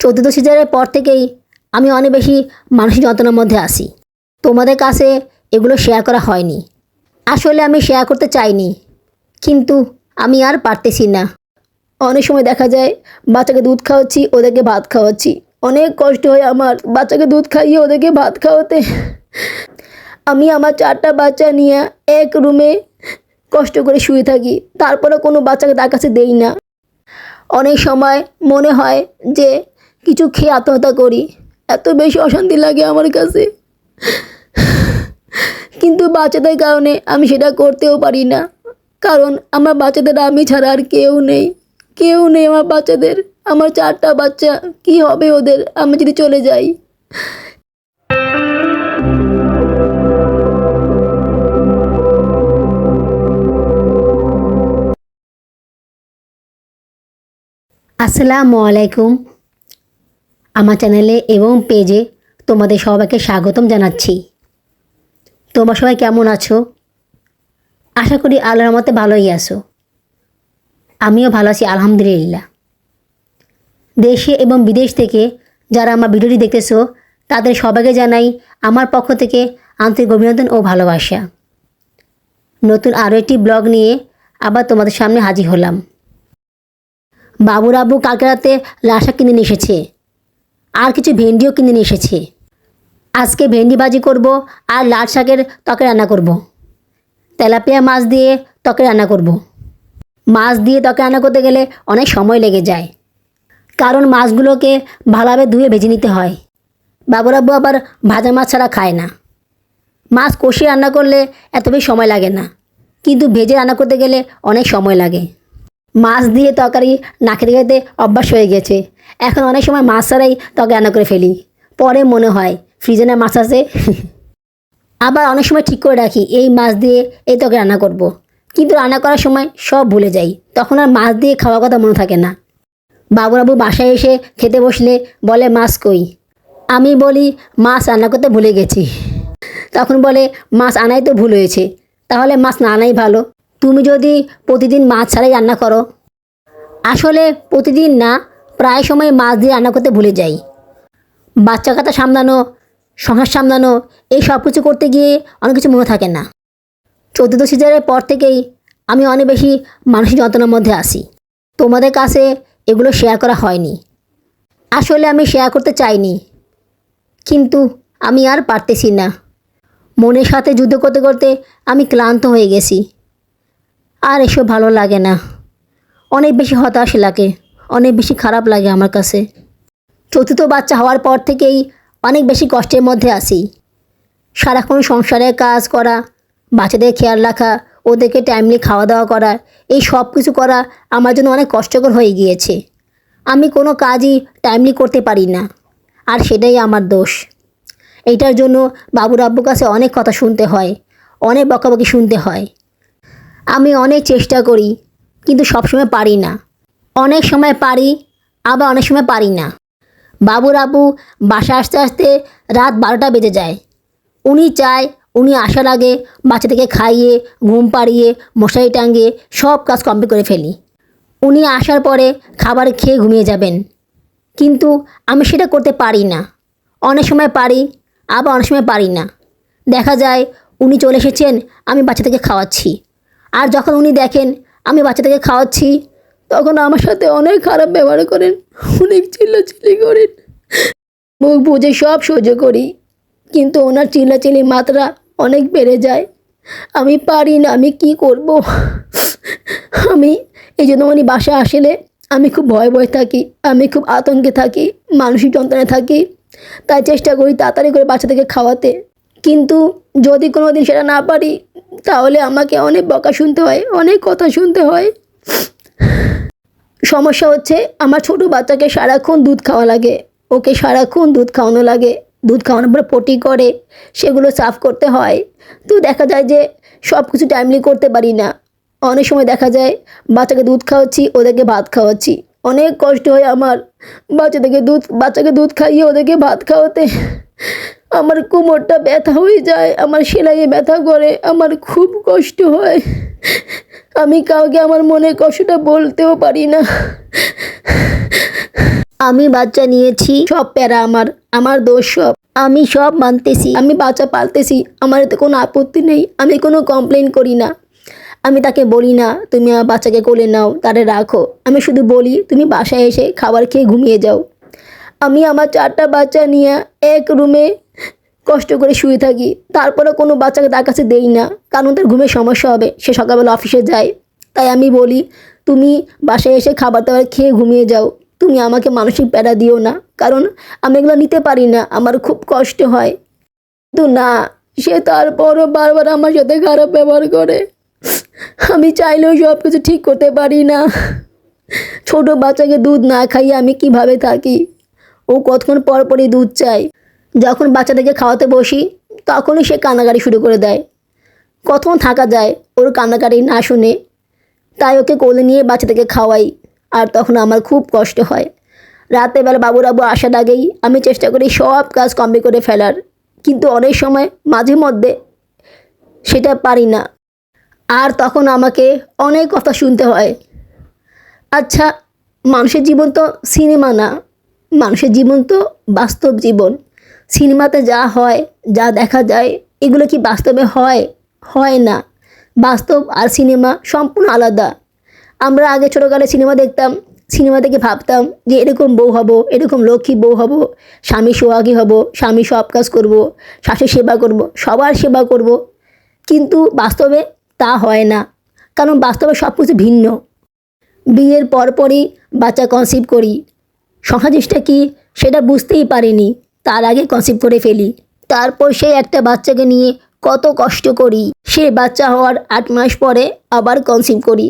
চতুর্থ সিজারের পর থেকেই আমি অনেক বেশি মানসিক যন্ত্রণার মধ্যে আসি তোমাদের কাছে এগুলো শেয়ার করা হয়নি। আসলে আমি শেয়ার করতে চাইনি। কিন্তু আমি আর পারতেছি না। অনেক সময় দেখা যায়, বাচ্চাকে দুধ খাওয়াচ্ছি, ওদেরকে ভাত খাওয়াচ্ছি। অনেক কষ্ট হয় আমার বাচ্চাকে দুধ খাইয়ে ওদেরকে ভাত খাওয়াতে। আমি আমার চারটা বাচ্চা নিয়ে এক রুমে কষ্ট করে শুয়ে থাকি। তারপরে কোনো বাচ্চাকে তার কাছে দেই না। অনেক সময় মনে হয় যে কিছু খেয়ে আত্মহত্যা করি। এত বেশি অশান্তি লাগে আমার কাছে। কিন্তু বাচ্চাদের কারণে আমি সেটা করতেও পারি না। কারণ আমার বাচ্চাদের আমি ছাড়া আর কেউ নেই। কেউ নেই আমার বাচ্চাদের। আমার চারটা বাচ্চা, কি হবে ওদের? আমি যদি চলে যাই। আসসালামু আলাইকুম। আমার চ্যানেলে এবং পেজে তোমাদের সবাইকে স্বাগতম জানাচ্ছি। তোমরা সবাই কেমন আছো? আশা করি আল্লাহর মতে ভালোই আছো। আমিও ভালো আছি, আলহামদুলিল্লাহ। দেশে এবং বিদেশ থেকে যারা আমার ভিডিওটি দেখতেছো, তাদের সবাইকে জানাই আমার পক্ষ থেকে আন্তরিক অভিনন্দন ও ভালোবাসা। নতুন আরও একটি ব্লগ নিয়ে আবার তোমাদের সামনে হাজির হলাম। বাবুর আব্বু কালকে রাতে লাশা কিনে এসেছে। আর কিছু ভেন্ডিও কিনে নিয়ে এসেছে। আজকে ভেন্ডি ভাজি করব আর লাল শাকের তকে রান্না করব। তেলাপিয়া মাছ দিয়ে তকে রান্না করব। মাছ দিয়ে তকে রান্না করতে গেলে অনেক সময় লেগে যায়। কারণ মাছগুলোকে ভালোভাবে ধুয়ে ভেজে নিতে হয়। বাবুর আব্বু আবার ভাজা মাছ ছাড়া খায় না। মাছ কষিয়ে রান্না করলে এত বেশি সময় লাগে না। কিন্তু ভেজে রান্না করতে গেলে অনেক সময় লাগে। মাছ দিয়ে তরকারি না খেতে খেতে অভ্যাস হয়ে গেছে। এখন অনেক সময় মাছ ছাড়াই তরকারি রান্না করে ফেলি। পরে মনে হয়, ফ্রিজে না মাছ আছে? আবার অনেক সময় ঠিক করে রাখি, এই মাছ দিয়ে এই তরকারি রান্না করব। কিন্তু রান্না করার সময় সব ভুলে যাই, তখন আর মাছ দিয়ে খাওয়ার কথা মনে থাকে না। বাবুরাবু বাসায় এসে খেতে বসলে বলে, মাছ কই? আমি বলি, মাছ রান্না করতে ভুলে গেছি। তখন বলে, মাছ আনাই তো ভুল হয়েছে, তাহলে মাছ না আনাই ভালো। তুমি যদি প্রতিদিন মাছ ছাড়াই রান্না করো? আসলে প্রতিদিন না প্রায় সময় মাছ দিয়ে রান্না করতে ভুলে যাই। বাচ্চা কাটা সামলানো, সংসার সামলানো, এই সব কিছু করতে গিয়ে অনেক কিছু মনে থাকে না। চতুর্থ সিজারের পর থেকেই আমি অনেক বেশি মানসিক যন্ত্রণার মধ্যে আসি তোমাদের কাছে এগুলো শেয়ার করা হয়নি। আসলে আমি শেয়ার করতে চাইনি। কিন্তু আমি আর পারতেছি না। মনের সাথে যুদ্ধ করতে করতে আমি ক্লান্ত হয়ে গেছি। আর এসব ভালো লাগে না। অনেক বেশি হতাশ লাগে। অনেক বেশি খারাপ লাগে আমার কাছে। চতুর্থ বাচ্চা হওয়ার পর থেকেই অনেক বেশি কষ্টের মধ্যে আসি সারাক্ষণ সংসারের কাজ করা, বাচ্চাদের খেয়াল রাখা, ওদেরকে টাইমলি খাওয়া দাওয়া করা, এই সব কিছু করা আমার জন্য অনেক কষ্টকর হয়ে গিয়েছে। আমি কোনো কাজই টাইমলি করতে পারি না, আর সেটাই আমার দোষ। এইটার জন্য বাবুর আব্বুর কাছে অনেক কথা শুনতে হয়, অনেক বকাবকি শুনতে হয়। আমি অনেক চেষ্টা করি, কিন্তু সবসময় পারি না। অনেক সময় পারি, আবার অনেক সময় পারি না। বাবুর আব্বু বাসা আসতে আসতে রাত বারোটা বেজে যায়। উনি চায় উনি আসার আগে বাচ্চাদেরকে খাইয়ে, ঘুম পাড়িয়ে, মশারি টাঙিয়ে সব কাজ কমপ্লিট করে ফেলি। উনি আসার পরে খাবার খেয়ে ঘুমিয়ে যাবেন। কিন্তু আমি সেটা করতে পারি না। অনেক সময় পারি, আবার অনেক সময় পারি না। দেখা যায় উনি চলে এসেছেন, আমি বাচ্চাদেরকে খাওয়াচ্ছি। আর যখন উনি দেখেন, আমি বাচ্চাদেরকে খাওয়াচ্ছি তখন আমার সাথে অনেক খারাপ ব্যবহার করেন, অনেক চিল্লাচিল্লি করেন। মুখ বুঝে সব সহ্য করি, কিন্তু ওনার চিল্লাচিল্লি মাত্রা অনেক বেড়ে যায়। আমি পারি না, আমি কি করব? আমি, এই জন্য উনি বাসা আসলে আমি খুব ভয় ভয় থাকি, আমি খুব আতঙ্কে থাকি, মানসিক যন্ত্রণায় থাকি। তাই চেষ্টা করি তাড়াতাড়ি করে বাচ্চাদেরকে খাওয়াতে। কিন্তু যদি কোনো দিন সেটা না পারি, তাহলে আমাকে অনেক বকা শুনতে হয়, অনেক কথা শুনতে হয়। সমস্যা হচ্ছে আমার ছোট বাচ্চাকে সারাক্ষণ দুধ খাওয়া লাগে। ওকে সারাক্ষণ দুধ খাওয়ানো লাগে। দুধ খাওয়ানোর পরে পটি করে, সেগুলো সাফ করতে হয়। তো দেখা যায় যে সব কিছু টাইমলি করতে পারি না। অনেক সময় দেখা যায় বাচ্চাকে দুধ খাওয়াচ্ছি, ওদেরকে ভাত খাওয়াচ্ছি। অনেক কষ্ট হয় আমার বাচ্চাদেরকে দুধ, বাচ্চাকে দুধ খাইয়ে ওদেরকে ভাত খাওয়াতে। আমার কোমরটা ব্যথা হয়ে যায়, আমার সেলাইয়ে ব্যথা করে, আমার খুব কষ্ট হয়। আমি কাউকে আমার মনের কষ্টটা বলতেও পারি না। আমি বাচ্চা নিয়েছি, সব প্যারা আমার আমার দোষ সব। আমি সব মানতেছি, আমি বাচ্চা পালতেছি, আমার এতে কোনো আপত্তি নেই, আমি কোনো কমপ্লেন করি না। আমি তাকে বলি না, তুমি আমার বাচ্চাকে কোলে নাও, তারে রাখো। আমি শুধু বলি, তুমি বাসায় এসে খাবার খেয়ে ঘুমিয়ে যাও। আমি আমার চারটা বাচ্চা নিয়ে এক রুমে কষ্ট করে শুয়ে থাকি। তারপরে কোনো বাচ্চাকে তার কাছে দেই না, কারণ তার ঘুমের সমস্যা হবে। সে সকালবেলা অফিসে যায়। তাই আমি বলি, তুমি বাসায় এসে খাবার দাবার খেয়ে ঘুমিয়ে যাও। তুমি আমাকে মানসিক প্যারা দিও না, কারণ আমি এগুলো নিতে পারি না। আমার খুব কষ্ট হয়। কিন্তু না, সে তারপরও বারবার আমার সাথে খারাপ ব্যবহার করে। আমি চাইলেও সব কিছু ঠিক করতে পারি না। ছোট বাচ্চাকে দুধ না খাইয়ে আমি কীভাবে থাকি? ও কতক্ষণ পর পরই দুধ চায়। যখন বাচ্চাদেরকে খাওয়াতে বসি, তখনই সে কান্নাকাটি শুরু করে দেয়। কতক্ষণ থাকা যায়, ওর কান্নাকাটি না শুনে। তাই ওকে কোলে নিয়ে বাচ্চাদেরকে খাওয়াই, আর তখন আমার খুব কষ্ট হয়। রাতেরবেলা বাবুরাবু আসার আগেই আমি চেষ্টা করি সব কাজ কমপ্লিট করে ফেলার, কিন্তু অনেক সময় মাঝে মধ্যে সেটা পারি না। আর তখন আমাকে অনেক কথা শুনতে হয়। আচ্ছা মানুষের জীবন তো সিনেমা না। মানুষের জীবন তো বাস্তব জীবন। সিনেমাতে যা হয়, যা দেখা যায়, এগুলো কি বাস্তবে হয়? হয় না। বাস্তব আর সিনেমা সম্পূর্ণ আলাদা। আমরা আগে ছোটোকালে সিনেমা দেখতাম, সিনেমা থেকে ভাবতাম যে এরকম বউ হব, এরকম লক্ষ্মী বউ হব, স্বামী সোহাগী হব, স্বামী সব কাজ করব শাশুর সেবা করব, সবার সেবা করব। কিন্তু বাস্তবে তা হয় না, কারণ বাস্তবে সব কিছু ভিন্ন। বিয়ের পরপরই বাচ্চা কনসিভ করি সংখ্যা কি? সেটা বুঝতেই পারিনি। তার আগে কনসিভ করে ফেলি। তারপর সেই একটা বাচ্চাকে নিয়ে কত কষ্ট করি। সে বাচ্চা হওয়ার আট মাস পরে আবার কনসিভ করি।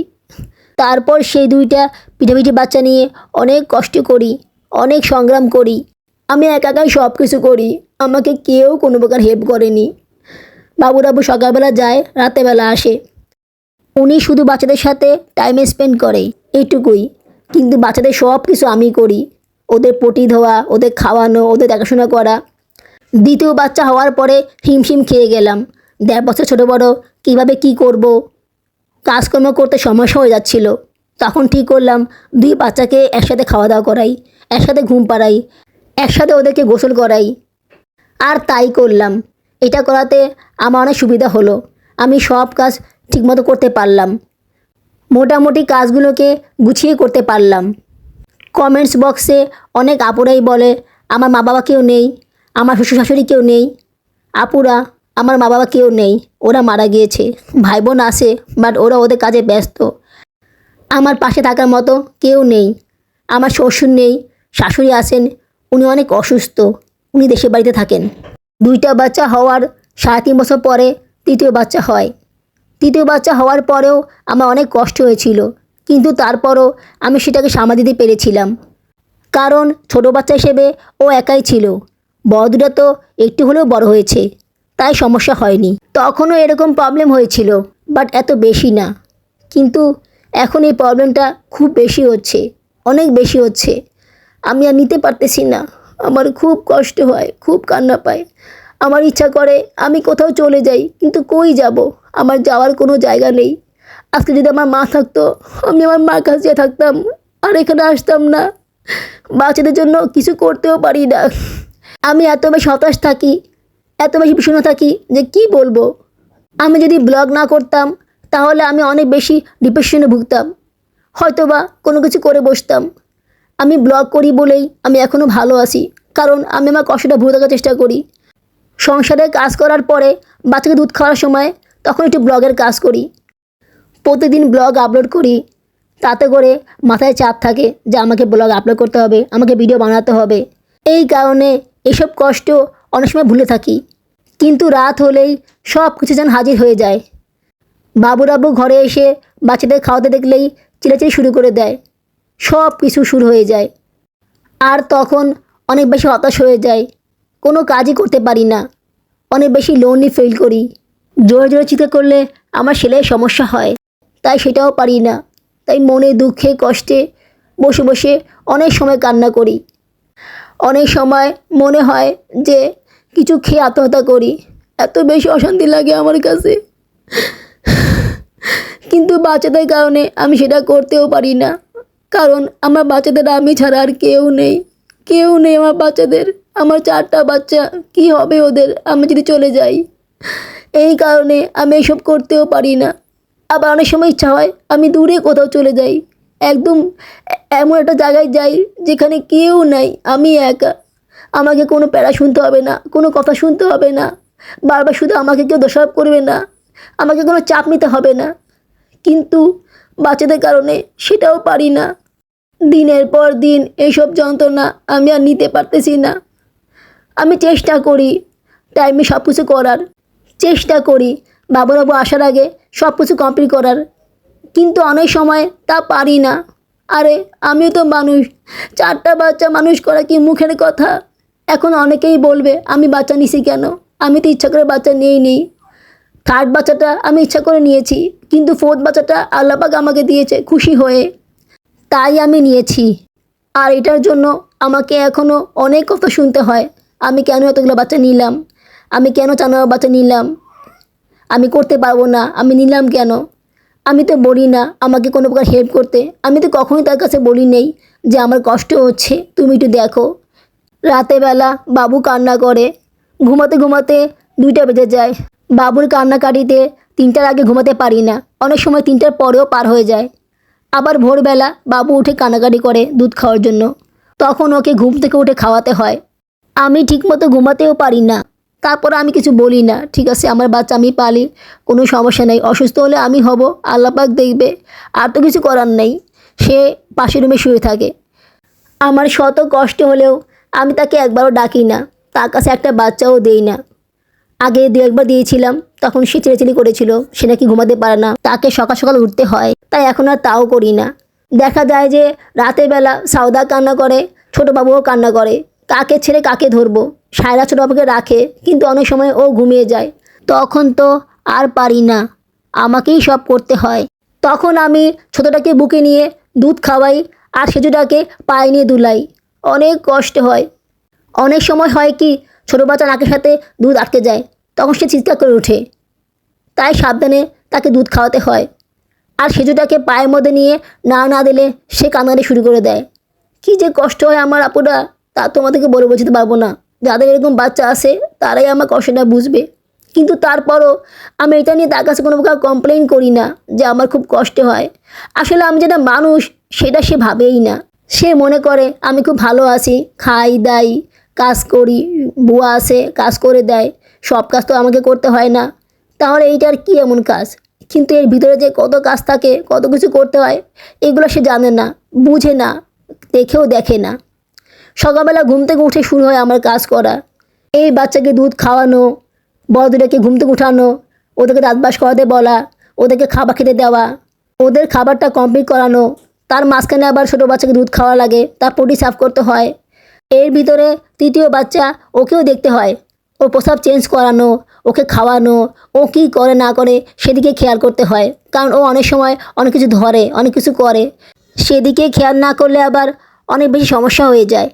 তারপর সেই দুইটা পিঠাপিঠি বাচ্চা নিয়ে অনেক কষ্ট করি, অনেক সংগ্রাম করি। আমি একা একাই সব কিছু করি। আমাকে কেউ কোনো প্রকার হেল্প করেনি। বাবুরাবু সকালবেলা যায়, রাতেবেলা আসে। উনি শুধু বাচ্চাদের সাথে টাইম স্পেন্ড করে, এইটুকুই। কিন্তু বাচ্চাদের সব কিছু আমি করি। ওদের পটি ধোয়া, ওদের খাওয়ানো, ওদের দেখাশোনা করা। দ্বিতীয় বাচ্চা হওয়ার পরে হিমশিম খেয়ে গেলাম। দেড় বছর ছোটো বড়ো, কীভাবে কি করব। কাজকর্ম করতে সমস্যা হয়ে যাচ্ছিল। তখন ঠিক করলাম, দুই বাচ্চাকে একসাথে খাওয়া দাওয়া করাই, একসাথে ঘুম পাড়াই, একসাথে ওদেরকে গোসল করাই। আর তাই করলাম। এটা করাতে আমার অনেক সুবিধা হলো। আমি সব কাজ ঠিকমতো করতে পারলাম। মোটামুটি কাজগুলোকে গুছিয়ে করতে পারলাম। কমেন্টস বক্সে অনেক আপুরাই বলে, আমার মা বাবা কেউ নেই, আমার শ্বশুর শাশুড়ি কেউ নেই, আপুরা, আমার মা বাবা কেউ নেই, ওরা মারা গিয়েছে ভাই বোন আসে বাট ওরা ওদের কাজে ব্যস্ত, আমার পাশে থাকার মতো কেউ নেই, আমার শ্বশুর নেই, শাশুড়ি আসেন উনি অনেক অসুস্থ, উনি দেশের বাড়িতে থাকেন। দুইটা বাচ্চা হওয়ার সাড়ে তিন বছর পরে তৃতীয় বাচ্চা হয়। তৃতীয় বাচ্চা হওয়ার পরেও আমার অনেক কষ্ট হয়েছিল কিন্তু তারপরও আমি সেটাকে সামাল দিতে পেরেছিলাম। কারণ ছোট বাচ্চা হিসেবে ও একাই ছিল। বড়দুটা তো একটু হলেও বড় হয়েছে, তাই সমস্যা হয়নি। তখনও এরকম প্রবলেম হয়েছিল বাট এত বেশি না। কিন্তু এখন এই প্রবলেমটা খুব বেশি হচ্ছে, অনেক বেশি হচ্ছে। আমি আর নিতে পারতেছি না। আমার খুব কষ্ট হয়, খুব কান্না পায়। আমার ইচ্ছা করে আমি কোথাও চলে যাই, কিন্তু কই যাব? আমার যাওয়ার কোনো জায়গা নেই। আজকে যদি আমার মা থাকতো, আমি আমার মার কাছে থাকতাম, আর এখানে আসতাম না। বাচ্চাদের জন্য কিছু করতেও পারি না। আমি এত বেশি হতাশ থাকি, এত বেশি বিষণ্ণ থাকি যে কি বলব? আমি যদি ব্লগ না করতাম, তাহলে আমি অনেক বেশি ডিপ্রেশনে ভুগতাম। হয়তোবা কোনো কিছু করে বসতাম। আমি ব্লগ করি বলেই আমি এখনও ভালো আছি, কারণ আমি আমার কষ্টটা ভুলে থাকার চেষ্টা করি। সংসারে কাজ করার পরে বাচ্চাকে দুধ খাওয়ার সময় তখন একটু ব্লগের কাজ করি। প্রতিদিন ব্লগ আপলোড করি, তাতে করে মাথায় চাপ থাকে যে আমাকে ব্লগ আপলোড করতে হবে, আমাকে ভিডিও বানাতে হবে। এই কারণে এসব কষ্ট অনেক সময় ভুলে থাকি। কিন্তু রাত হলেই সব কিছু যেন হাজির হয়ে যায়। বাবুরাবু ঘরে এসে বাচ্চাদের খাওয়াতে দেখলেই চিলাচিলি শুরু করে দেয়। সব কিছু শুরু হয়ে যায়। আর তখন অনেক বেশি হতাশ হয়ে যায় কোনো কাজই করতে পারি না। অনেক বেশি লোনলি ফিল করি। জোরে জোরে চিন্তা করলে আমার সেলাই সমস্যা হয়। তাই সেটাও পারি না। তাই মনে, দুঃখে, কষ্টে বসে বসে অনেক সময় কান্না করি। অনেক সময় মনে হয় যে কিছু খেয়ে আত্মহত্যা করি। এত বেশি অশান্তি লাগে আমার কাছে। কিন্তু বাচ্চাদের কারণে আমি সেটা করতেও পারি না। কারণ আমার বাচ্চাদের আমি ছাড়া আর কেউ নেই। কেউ নেই আমার বাচ্চাদের। আমার চারটা বাচ্চা, কি হবে ওদের? আমি যদি চলে যাই। এই কারণে আমি এসব করতেও পারি না। আবার অনেক সময় ইচ্ছা হয় আমি দূরে কোথাও চলে যাই। একদম এমন একটা জায়গায় যাই যেখানে কেউ নাই, আমি একা। আমাকে কোনো প্যারা শুনতে হবে না, কোনো কথা শুনতে হবে না। বারবার শুধু আমাকে কেউ দোষারোপ করবে না, আমাকে কোনো চাপ নিতে হবে না। কিন্তু বাচ্চাদের কারণে সেটাও পারি না। দিনের পর দিন এইসব যন্ত্রণা আমি আর নিতে পারতেছি না। আমি চেষ্টা করি টাইমে সব কিছু করার। চেষ্টা করি বাবুরাবু আসার আগে সব কিছু কমপ্লিট করার। কিন্তু অনেক সময় তা পারি না। আরে, আমিও তো মানুষ। চারটা বাচ্চা মানুষ করা কি মুখের কথা? এখন অনেকেই বলবে, আমি বাচ্চা নিছি কেন? আমি তো ইচ্ছা করে বাচ্চা নিয়েই নিই। থার্ড বাচ্চাটা আমি ইচ্ছা করে নিয়েছি, কিন্তু ফোর্থ বাচ্চাটা আল্লাপাক আমাকে দিয়েছে খুশি হয়ে। তাই আমি নিয়েছি। আর এটার জন্য আমাকে এখনও অনেক কথা শুনতে হয়। আমি কেন এতগুলো বাচ্চা নিলাম? আমি কেন চানোয়া বাচ্চা নিলাম? আমি করতে পারব না, আমি নিলাম কেন? আমি তো বলি না আমাকে কোনো প্রকার হেল্প করতে। আমি তো কখনোই তার কাছে বলি নেই যে আমার কষ্ট হচ্ছে, তুমি একটু দেখো। রাতেবেলা বাবু কান্না করে, ঘুমাতে ঘুমাতে দুইটা বেজে যায়। বাবুর কান্নাকাটিতে তিনটার আগে ঘুমাতে পারি না, অনেক সময় তিনটার পরেও পার হয়ে যায়। আবার ভোরবেলা বাবু উঠে কান্নাকাটি করে দুধ খাওয়ার জন্য। তখন ওকে ঘুম থেকে উঠে খাওয়াতে হয়। আমি ঠিকমতো ঘুমাতেও পারি না। তারপর আমি কিছু বলি না, ঠিক আছে? আমার বাচ্চা আমি পালি, কোনো সমস্যা নেই। অসুস্থ হলে আমি হব আল্লাপাক দেখবে। আর তো কিছু করার নেই। সে পাশের রুমে শুয়ে থাকে। আমার শত কষ্ট হলেও আমি তাকে একবারও ডাকি না। তার কাছে একটা বাচ্চাও দেই না। আগে দু একবার দিয়েছিলাম, তখন সে চিড়েচিড়ি করেছিল, সে নাকি ঘুমাতে পারে না। তাকে সকাল সকাল উঠতে হয়, তাই এখন আর তাও করি না। দেখা যায় যে রাতের বেলা সাউদা কান্না করে, ছোটো বাবুও কান্না করে। কাকে ছেড়ে কাকে ধরবো? সায়রা ছোটো বাবুকে রাখে, কিন্তু অনেক সময় ও ঘুমিয়ে যায়। তখন তো আর পারি না। আমাকেই সব করতে হয়। তখন আমি ছোটোটাকে বুকে নিয়ে দুধ খাওয়াই আর সেজুটাকে পায়ে নিয়ে দুলাই। অনেক কষ্ট হয়। অনেক সময় হয় কি, ছোটো বাচ্চা নাকের সাথে দুধ আটকে যায়, তখন সে চিৎকার করে ওঠে। তাই সাবধানে তাকে দুধ খাওয়াতে হয়। আর সেজুটাকে পায়ের মধ্যে নিয়ে না না দিলে সে কান্নাকাটি শুরু করে দেয়। কী যে কষ্ট হয় আমার আপুরা। তা তোমাদেরকে বলে বোঝাতে পারব না। যাদের এরকম বাচ্চা আছে, তারাই আমার কষ্টটা বুঝবে। কিন্তু তারপরও আমি এটা নিয়ে তার কাছে কোনো প্রকার কমপ্লেন করি না যে আমার খুব কষ্ট হয়। আসলে আমি যেটা মানুষ, সেটা সে ভাবেই না। সে মনে করে, আমি খুব ভালো আছি, খাই, দাই, কাজ করি, বুয়া আসে কাজ করে দেয়, সব কাজ তো আমাকে করতে হয় না। তাহলে এইটার কী এমন কাজ? কিন্তু এর ভিতরে যে কত কাজ থাকে, কত কিছু করতে হয়, এগুলো সে জানে না, বুঝে না, দেখেও দেখে না। সকালবেলা ঘুম থেকে উঠে শুরু হয় আমার কাজ করা। এই বাচ্চাকে দুধ খাওয়ানো, বড়দেরকে ঘুম থেকে উঠানো, ওদেরকে দাঁত ব্রাশ করাতে বলা, ওদেরকে খাবার খেতে দেওয়া, ওদের খাবারটা কমপ্লিট করানো, তার মাঝখানে আবার ছোটো বাচ্চাকে দুধ খাওয়া লাগে, তার পটি সাফ করতে হয়। এর ভিতরে তৃতীয় বাচ্চা ওকেও দেখতে হয়, ওর প্রসাব চেঞ্জ করানো, ওকে খাওয়ানো, ও কী করে না করে সেদিকে খেয়াল করতে হয়, কারণ ও অনেক সময় অনেক কিছু ধরে, অনেক কিছু করে। সেদিকে খেয়াল না করলে আবার অনেক বেশি সমস্যা হয়ে যায়।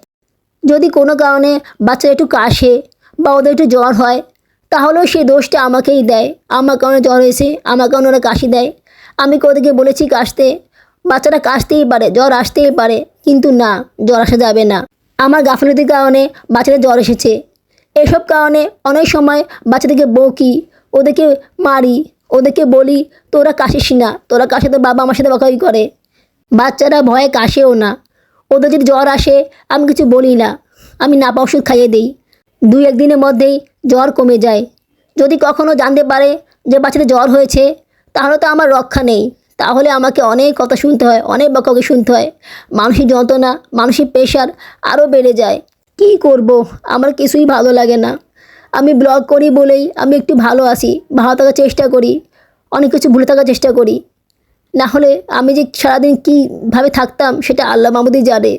যদি কোনো কারণে বাচ্চারা একটু কাশে বা ওদের একটু জ্বর হয়, তাহলেও সেই দোষটা আমাকেই দেয়। আমার কারণে জ্বর হয়েছে, আমার কারণে ওরা কাশি দেয়। আমি ওদেরকে বলেছি কাশতে, বাচ্চারা কাশতেই পারে, জ্বর আসতেই পারে, কিন্তু না, জ্বর আসা যাবে না। আমার গাফিলতির কারণে বাচ্চাদের জ্বর এসেছে। এসব কারণে অনেক সময় বাচ্চাদেরকে বকি, ওদেরকে মারি, ওদেরকে বলি, তোরা কাশিস না, তোরা কাশে তো বাবা আমার সাথে বকাই করে। বাচ্চারা ভয়ে কাশেও না। ওদের যদি জ্বর আসে, আমি কিছু বলি না। আমি নাপা ওষুধ খাইয়ে দিই। দুই একদিনের মধ্যেই জ্বর কমে যায়। যদি কখনও জানতে পারে যে বাচ্চাদের জ্বর হয়েছে, তাহলে তো আমার রক্ষা নেই। তাহলে আমাকে অনেক কথা শুনতে হয়, অনেক বকাকে শুনতে হয়। মানসিক যন্ত্রণা, মানসিক প্রেশার আরও বেড়ে যায়। কী করব? আমার কিছুই ভালো লাগে না। আমি ব্লগ করি বলেই আমি একটু ভালো আছি, ভালো থাকার চেষ্টা করি, অনেক কিছু ভুলে থাকার চেষ্টা করি। না হলে আমি যে সারাদিন কীভাবে থাকতাম সেটা আল্লাহ মামুদি জানে।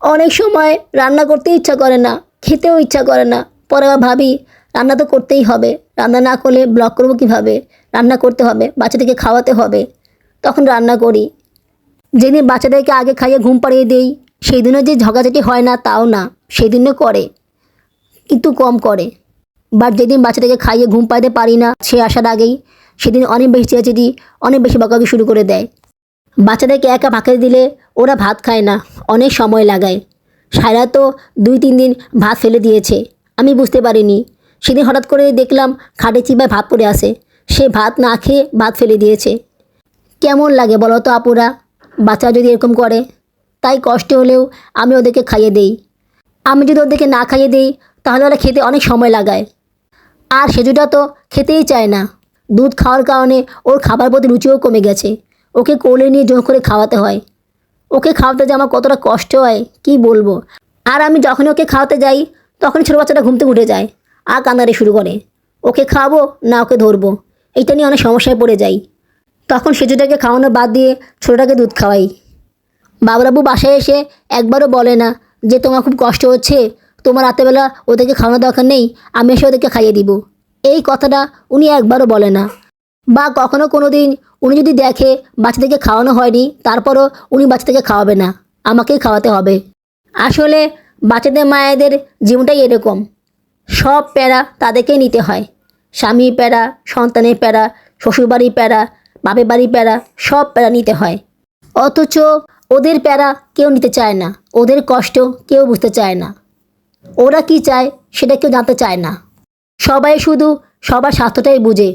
অনেক সময় রান্না করতে ইচ্ছা করে না, খেতেও ইচ্ছা করে না। পরে আবার ভাবি, রান্না তো করতেই হবে। রান্না না করলে ব্লক করব কীভাবে? রান্না করতে হবে, বাচ্চাদেরকে খাওয়াতে হবে। তখন রান্না করি। যেদিন বাচ্চাদেরকে আগে খাইয়ে ঘুম পাড়িয়ে দেই সেই দিনও যে ঝগাঝাটি হয় না তাও না সেই দিনও করে, কিন্তু কম করে। বাট যেদিন বাচ্চাটাকে খাইয়ে ঘুম পাইতে পারি না, সে আসার আগেই সেদিন অনেক বেশি চেঁচাচেঁচি অনেক বেশি বকাবকি শুরু করে দেয়। বাচ্চাদেরকে একা ভাতে দিলে ওরা ভাত খায় না, অনেক সময় লাগায়। সায়রা তো দুই তিন দিন ভাত ফেলে দিয়েছে, আমি বুঝতে পারিনি। সেদিন হঠাৎ করে দেখলাম খাটে চিপায় ভাত পড়ে আসে সে ভাত না খেয়ে ভাত ফেলে দিয়েছে। কেমন লাগে বলো তো আপুরা? বাচ্চারা যদি এরকম করে, তাই কষ্ট হলেও আমি ওদেরকে খাইয়ে দেই। আমি যদি ওদেরকে না খাইয়ে দিই, তাহলে ওরা খেতে অনেক সময় লাগায়। আর সেজুটা তো খেতেই চায় না। দুধ খাওয়ার কারণে ওর খাবার প্রতি রুচিও কমে গেছে। ওকে কোলে নিয়ে জোর করে খাওয়াতে হয়। ওকে খাওয়াতে যে আমার কতটা কষ্ট হয়, কি বলব? আর আমি যখনই ওকে খাওয়াতে যাই, তখনই ছোটো বাচ্চাটা ঘুম থেকে উঠে যায় আর কান্দারে শুরু করে। ওকে খাওয়াবো, না ওকে ধরবো। এটা নিয়ে অনেক সমস্যায় পড়ে যাই। তখন সেজুটাকে খাওয়ানো বাদ দিয়ে ছোটোটাকে দুধ খাওয়াই। বাবরাবু বাসায় এসে একবারও বলে না যে তোমার খুব কষ্ট হচ্ছে, তোমার রাতেবেলা ওদেরকে খাওয়ানোর দরকার নেই, আমি এসে ওদেরকে খাইয়ে দিব। এই কথাটা উনি একবারও বলে না। বা কখনো কোনো দিন উনি যদি দেখে বাচ্চাদেরকে খাওয়ানো হয়নি, তারপরও উনি বাচ্চাদেরকে খাওয়াবে না। আমাকেই খাওয়াতে হবে। আসলে বাচ্চাদের মায়েদের জীবনটাই এরকম। সব প্যারা তাদেরকেই নিতে হয়। স্বামী প্যারা, সন্তানের প্যারা, শ্বশুরবাড়ির প্যারা, বাপের বাড়ির প্যারা, সব প্যারা নিতে হয়। অথচ ওদের প্যারা কেউ নিতে চায় না। ওদের কষ্ট কেউ বুঝতে চায় না। ওরা কি চায় সেটা কেউ জানতে চায় না। সবাই শুধু সবার স্বাস্থ্যটাই বুঝে।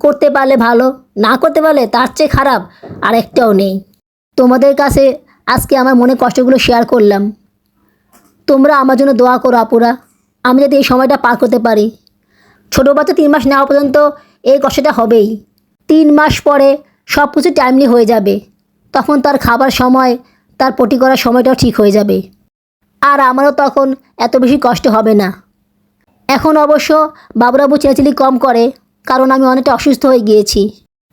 করতে পারলে ভালো, না করতে পারলে তার চেয়ে খারাপ আর একটাও নেই। তোমাদের কাছে আজকে আমার মনে কষ্টগুলো শেয়ার করলাম। তোমরা আমার জন্য দোয়া করো আপুরা, আমি যাতে এই সময়টা পার করতে পারি। ছোটো বাচ্চা তিন মাস নেওয়া পর্যন্ত এই কষ্টটা হবেই। তিন মাস পরে সব কিছু টাইমলি হয়ে যাবে। তখন তার খাবার সময়, তার পটি করার সময়টাও ঠিক হয়ে যাবে। আর আমারও তখন এত বেশি কষ্ট হবে না। এখন অবশ্য বাবুরাবু চেঁচালি কম করে, কারণ আমি অনেকটা অসুস্থ হয়ে গিয়েছি।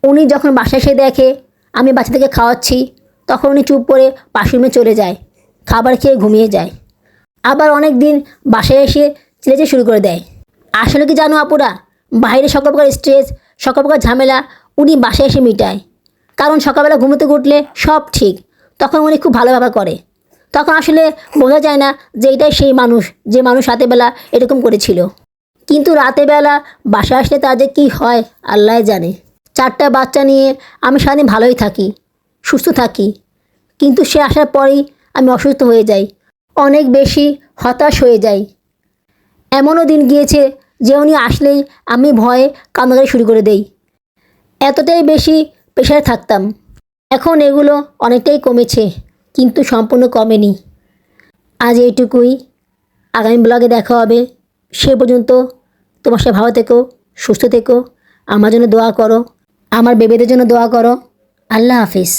উনি যখন বাসায় এসে দেখে আমি বাচ্চাদেরকে খাওয়াচ্ছি, তখন উনি চুপ করে পাশুমে চলে যায়, খাবার খেয়ে ঘুমিয়ে যায়। আবার অনেক দিন বাসায় এসে চেলেচে শুরু করে দেয়। আসলে কি জানো আপুরা? বাইরে সকল প্রকার স্ট্রেস, সকল প্রকার ঝামেলা উনি বাসায় এসে মিটায়। কারণ সকালবেলা ঘুমোতে উঠলে সব ঠিক, তখন উনি খুব ভালোভাবে করে। তখন আসলে বোঝা যায় না যে এটাই সেই মানুষ, যে মানুষ রাতেবেলা এরকম করেছিল। কিন্তু রাতেবেলা বাসায় আসলে তার যে কী হয় আল্লাহ জানে। চারটা বাচ্চা নিয়ে আমি সারাদিন ভালোই থাকি, সুস্থ থাকি। কিন্তু সে আসার পরেই আমি অসুস্থ হয়ে যাই, অনেক বেশি হতাশ হয়ে যাই। এমনও দিন গিয়েছে যে উনি আসলেই আমি ভয়ে কান্নাকারি শুরু করে দেই। এতটাই বেশি প্রেশারে থাকতাম। এখন এগুলো অনেকটাই কমেছে। কিন্তু সম্পূর্ণ কমেনি। আজ এইটুকুই। আগামী ব্লগে দেখা হবে। সে পর্যন্ত তোমার সাথে ভালো থেকো, সুস্থ থেকো। আমার জন্য দোয়া করো। আমার বেবেদের জন্য দোয়া করো। আল্লাহ হাফিজ।